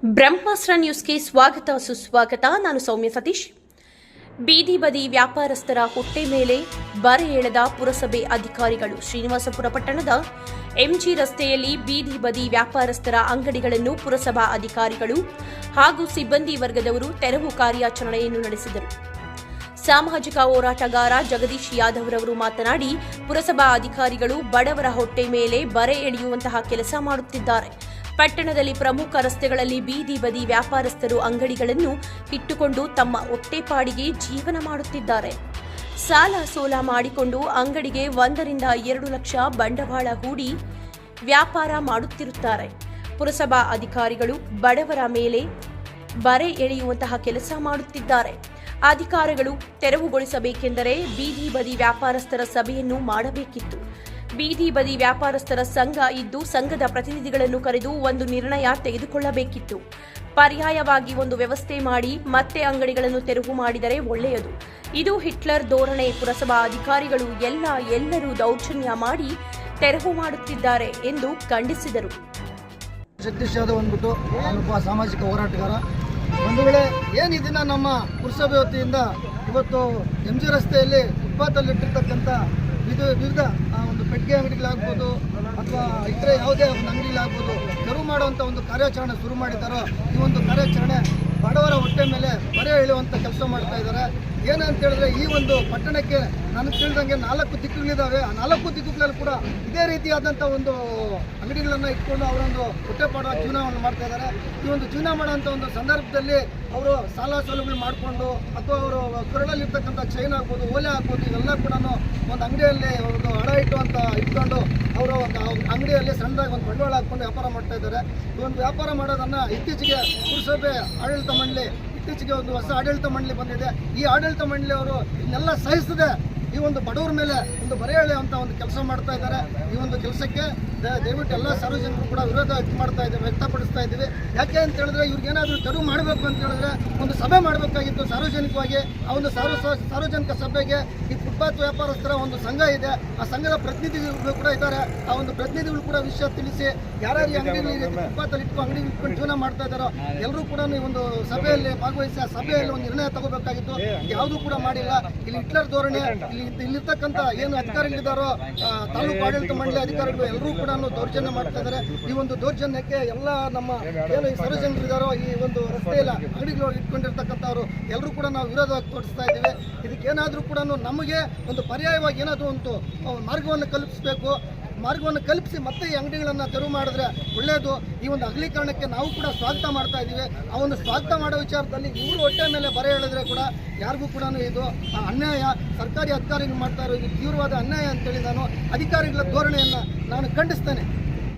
ಬ್ರಹ್ಮಾಸ್ತ್ರ ನ್ಯೂಸ್ಗೆ ಸ್ವಾಗತ, ಸುಸ್ವಾಗತ. ನಾನು ಸೌಮ್ಯ ಸತೀಶ್. ಬೀದಿ ಬದಿ ವ್ಯಾಪಾರಸ್ಥರ ಹೊಟ್ಟೆ ಮೇಲೆ ಬರ ಎಳೆದ ಪುರಸಭೆ ಅಧಿಕಾರಿಗಳು ಶ್ರೀನಿವಾಸಪುರ ಪಟ್ಟಣದ ಎಂಜಿ ರಸ್ತೆಯಲ್ಲಿ ಬೀದಿ ಬದಿ ವ್ಯಾಪಾರಸ್ಥರ ಅಂಗಡಿಗಳನ್ನು ಪುರಸಭಾ ಅಧಿಕಾರಿಗಳು ಹಾಗೂ ಸಿಬ್ಬಂದಿ ವರ್ಗದವರು ತೆರವು ಕಾರ್ಯಾಚರಣೆಯನ್ನು ನಡೆಸಿದರು. ಸಾಮಾಜಿಕ ಹೋರಾಟಗಾರ ಜಗದೀಶ್ ಯಾದವ್ ರವರು ಮಾತನಾಡಿ, ಪುರಸಭಾ ಅಧಿಕಾರಿಗಳು ಬಡವರ ಹೊಟ್ಟೆ ಮೇಲೆ ಬರೆ ಎಳೆಯುವಂತಹ ಕೆಲಸ ಮಾಡುತ್ತಿದ್ದಾರೆ. ಪಟ್ಟಣದಲ್ಲಿ ಪ್ರಮುಖ ರಸ್ತೆಗಳಲ್ಲಿ ಬೀದಿ ಬದಿ ವ್ಯಾಪಾರಸ್ಥರು ಅಂಗಡಿಗಳನ್ನು ಇಟ್ಟುಕೊಂಡು ತಮ್ಮ ಹೊಟ್ಟೆಪಾಡಿಗೆ ಜೀವನ ಮಾಡುತ್ತಿದ್ದಾರೆ. ಸಾಲ ಸೋಲ ಮಾಡಿಕೊಂಡು ಅಂಗಡಿಗೆ ಒಂದರಿಂದ ಎರಡು ಲಕ್ಷ ಬಂಡವಾಳ ಹೂಡಿ ವ್ಯಾಪಾರ ಮಾಡುತ್ತಿರುತ್ತಾರೆ. ಪುರಸಭಾ ಅಧಿಕಾರಿಗಳು ಬಡವರ ಮೇಲೆ ಬರೆ ಎಳೆಯುವಂತಹ ಕೆಲಸ ಮಾಡುತ್ತಿದ್ದಾರೆ. ಅಧಿಕಾರಿಗಳು ತೆರವುಗೊಳಿಸಬೇಕೆಂದರೆ ಬೀದಿ ಬದಿ ವ್ಯಾಪಾರಸ್ಥರ ಸಭೆಯನ್ನು ಮಾಡಬೇಕಿತ್ತು. ಬೀದಿ ಬದಿ ವ್ಯಾಪಾರಸ್ಥರ ಸಂಘ ಇದ್ದು ಸಂಘದ ಪ್ರತಿನಿಧಿಗಳನ್ನು ಕರೆದು ಒಂದು ನಿರ್ಣಯ ತೆಗೆದುಕೊಳ್ಳಬೇಕಿತ್ತು. ಪರ್ಯಾಯವಾಗಿ ಒಂದು ವ್ಯವಸ್ಥೆ ಮಾಡಿ ಮತ್ತೆ ಅಂಗಡಿಗಳನ್ನು ತೆರವು ಮಾಡಿದರೆ ಒಳ್ಳೆಯದು. ಇದು ಹಿಟ್ಲರ್ ಧೋರಣೆ ಪುರಸಭಾ ಅಧಿಕಾರಿಗಳು ಎಲ್ಲ ಎಲ್ಲರೂ ದೌರ್ಜನ್ಯ ಮಾಡಿ ತೆರವು ಮಾಡುತ್ತಿದ್ದಾರೆ ಎಂದು ಖಂಡಿಸಿದರು. ಜಗದೀಶ್ ಯಾದವ್ ಸಾಮಾಜಿಕ ಹೋರಾಟಗಾರ. ಒಂದು ವೇಳೆ ಏನು ನಮ್ಮ ಪುರಸಭೆ ಇವತ್ತು ಎಂ ಜಿ ರಸ್ತೆಯಲ್ಲಿ ಫುಟ್ಪಾತಲ್ಲಿ ಇಟ್ಟಿರ್ತಕ್ಕಂಥ ಇದು ವಿವಿಧ ಒಂದು ಪೆಟ್ಟಿಗೆ ಅಂಗಡಿಗಳಾಗ್ಬೋದು ಅಥವಾ ಇತರೆ ಯಾವುದೇ ಒಂದು ಅಂಗಡಿಗಳಾಗ್ಬೋದು ತೆರವು ಮಾಡುವಂಥ ಒಂದು ಕಾರ್ಯಾಚರಣೆ ಶುರು ಮಾಡಿದ್ದಾರೋ ಈ ಒಂದು ಕಾರ್ಯಾಚರಣೆ ಬಡವರ ಹೊಟ್ಟೆ ಮೇಲೆ ಬರೆ ಎಳೆಯುವಂಥ ಕೆಲಸ ಮಾಡ್ತಾ ಇದ್ದಾರೆ. ಏನಂತ ಹೇಳಿದ್ರೆ ಈ ಒಂದು ಪಟ್ಟಣಕ್ಕೆ ನನಗೆ ತಿಳಿದಂಗೆ ನಾಲ್ಕು ದಿಕ್ಕುಗಳಿದ್ದಾವೆ ಆ ನಾಲ್ಕು ದಿಕ್ಕುಗಳಲ್ಲಿ ಕೂಡ ಇದೇ ರೀತಿಯಾದಂಥ ಒಂದು ಅಂಗಡಿಗಳನ್ನು ಇಟ್ಕೊಂಡು ಅವರೊಂದು ಹೊಟ್ಟೆಪಾಡ ಜೀವನವನ್ನು ಮಾಡ್ತಾ ಇದ್ದಾರೆ. ಈ ಒಂದು ಜೀವನ ಮಾಡೋಂಥ ಒಂದು ಸಂದರ್ಭದಲ್ಲಿ ಅವರು ಸಾಲ ಸೌಲಭ್ಯ ಮಾಡಿಕೊಂಡು ಅಥವಾ ಅವರು ಕೊರಳಲ್ಲಿರ್ತಕ್ಕಂಥ ಚೈನ್ ಆಗ್ಬೋದು ಓಲೆ ಆಗ್ಬೋದು ಇವೆಲ್ಲ ಕೂಡ ಒಂದು ಅಂಗಡಿಯಲ್ಲಿ ಒಂದು ಹಡ ಇಟ್ಟು ಅಂತ ಇಟ್ಕೊಂಡು ಅವರು ಒಂದು ಅಂಗಡಿಯಲ್ಲಿ ಸಣ್ಣದಾಗಿ ಒಂದು ಬಂಡವಾಳ ಹಾಕೊಂಡು ವ್ಯಾಪಾರ ಮಾಡ್ತಾ ಇದ್ದಾರೆ. ಈ ಒಂದು ವ್ಯಾಪಾರ ಮಾಡೋದನ್ನು ಇತ್ತೀಚೆಗೆ ಪುರಸಭೆ ಆಡಳಿತ ಮಂಡಳಿ, ಇತ್ತೀಚೆಗೆ ಒಂದು ಹೊಸ ಆಡಳಿತ ಮಂಡಳಿ ಬಂದಿದೆ. ಈ ಆಡಳಿತ ಮಂಡಳಿ ಅವರು ಇದನ್ನೆಲ್ಲ ಸಹಿಸದೆ ಈ ಒಂದು ಬಡವರ ಮೇಲೆ ಒಂದು ಬರೆಯಳೆ ಅಂತ ಒಂದು ಕೆಲಸ ಮಾಡ್ತಾ ಇದ್ದಾರೆ. ಈ ಒಂದು ಕೆಲಸಕ್ಕೆ ದಯವಿಟ್ಟು ಎಲ್ಲ ಸಾರ್ವಜನಿಕರು ಕೂಡ ವಿರೋಧ ವ್ಯಕ್ತ ಮಾಡ್ತಾ ಇದ್ದೀವಿ ವ್ಯಕ್ತಪಡಿಸ್ತಾ ಇದ್ದೀವಿ. ಯಾಕೆ ಅಂತ ಹೇಳಿದ್ರೆ ಇವ್ರಿಗೇನಾದರೂ ತೆರವು ಮಾಡಬೇಕು ಅಂತ ಹೇಳಿದ್ರೆ ಒಂದು ಸಭೆ ಮಾಡಬೇಕಾಗಿತ್ತು ಸಾರ್ವಜನಿಕವಾಗಿ. ಆ ಒಂದು ಸಾರ್ವ ಸಾರ್ವಜನಿಕ ಸಭೆಗೆ ಈ ಫುಟ್ಪಾತ್ ವ್ಯಾಪಾರಸ್ಥರ ಒಂದು ಸಂಘ ಇದೆ. ಆ ಸಂಘದ ಪ್ರತಿನಿಧಿಗಳು ಕೂಡ ಇದ್ದಾರೆ. ಆ ಒಂದು ಪ್ರತಿನಿಧಿಗಳು ಕೂಡ ವಿಷಯ ತಿಳಿಸಿ ಯಾರ್ಯಾರು ಅಂಗಡಿ ಫುಟ್ಪಾತ್ ಅಲ್ಲಿ ರೀತಿ ಫುಟ್ಪಾತಲ್ಲಿ ಇಟ್ಕೊಂಡು ಅಂಗಡಿ ಇಟ್ಕೊಂಡು ಜೀವನ ಮಾಡ್ತಾ ಇದ್ದಾರೋ ಎಲ್ಲರೂ ಕೂಡ ಒಂದು ಸಭೆಯಲ್ಲಿ ಭಾಗವಹಿಸಿ ಆ ಸಭೆಯಲ್ಲಿ ಒಂದು ನಿರ್ಣಯ ತಗೋಬೇಕಾಗಿತ್ತು. ಯಾವುದೂ ಕೂಡ ಮಾಡಿಲ್ಲ. ಇಲ್ಲಿ ಹಿಟ್ಲರ್ ಧೋರಣೆ, ಇಲ್ಲಿ ಇಲ್ಲಿರ್ತಕ್ಕಂಥ ಏನು ಅಧಿಕಾರಿಗಳಿದ್ದಾರೋ ತಾಲೂಕು ಆಡಳಿತ ಮಂಡಳಿ ಅಧಿಕಾರಿಗಳು ಎಲ್ಲರೂ ಕೂಡ ದೌರ್ಜನ್ಯ ಮಾಡ್ತಾ ಈ ಒಂದು ದೌರ್ಜನ್ಯಕ್ಕೆ ಎಲ್ಲ ನಮ್ಮ ಏನು ಈ ಸಾರ್ವಜನಿಕರು ಇದ್ದಾರೋ ಈ ಒಂದು ರಸ್ತೆಯಲ್ಲಿ ಅಂಗಡಿಗಳು ಇಟ್ಕೊಂಡಿರ್ತಕ್ಕಂಥವ್ರು ಎಲ್ಲರೂ ಕೂಡ ನಾವು ವಿರೋಧವಾಗಿ ತೋರಿಸ್ತಾ ಇದ್ದೀವಿ. ಇದಕ್ಕೆ ಏನಾದರೂ ಕೂಡ ನಮಗೆ ಒಂದು ಪರ್ಯಾಯವಾಗಿ ಏನಾದರೂ ಒಂದು ಮಾರ್ಗವನ್ನು ಕಲ್ಪಿಸಬೇಕು. ಮಾರ್ಗವನ್ನು ಕಲ್ಪಿಸಿ ಮತ್ತೆ ಈ ಅಂಗಡಿಗಳನ್ನು ತೆರವು ಮಾಡಿದ್ರೆ ಒಳ್ಳೆಯದು ಈ ಒಂದು ಅಗಲೀಕರಣಕ್ಕೆ ನಾವು ಕೂಡ ಸ್ವಾಗತ ಮಾಡ್ತಾ ಇದ್ದೀವಿ. ಆ ಸ್ವಾಗತ ಮಾಡೋ ವಿಚಾರದಲ್ಲಿ ಇವರು ಹೊಟ್ಟೆ ಮೇಲೆ ಬರೆ ಹೇಳಿದ್ರೆ ಕೂಡ ಯಾರಿಗೂ ಕೂಡ ಇದು ಅನ್ಯಾಯ. ಸರ್ಕಾರಿ ಅಧಿಕಾರಿಗಳು ಮಾಡ್ತಾ ಇರೋ ಇದು ತೀವ್ರವಾದ ಅನ್ಯಾಯ ಅಂತೇಳಿ ನಾನು ಅಧಿಕಾರಿಗಳ ಧೋರಣೆಯನ್ನು ನಾನು ಖಂಡಿಸ್ತೇನೆ.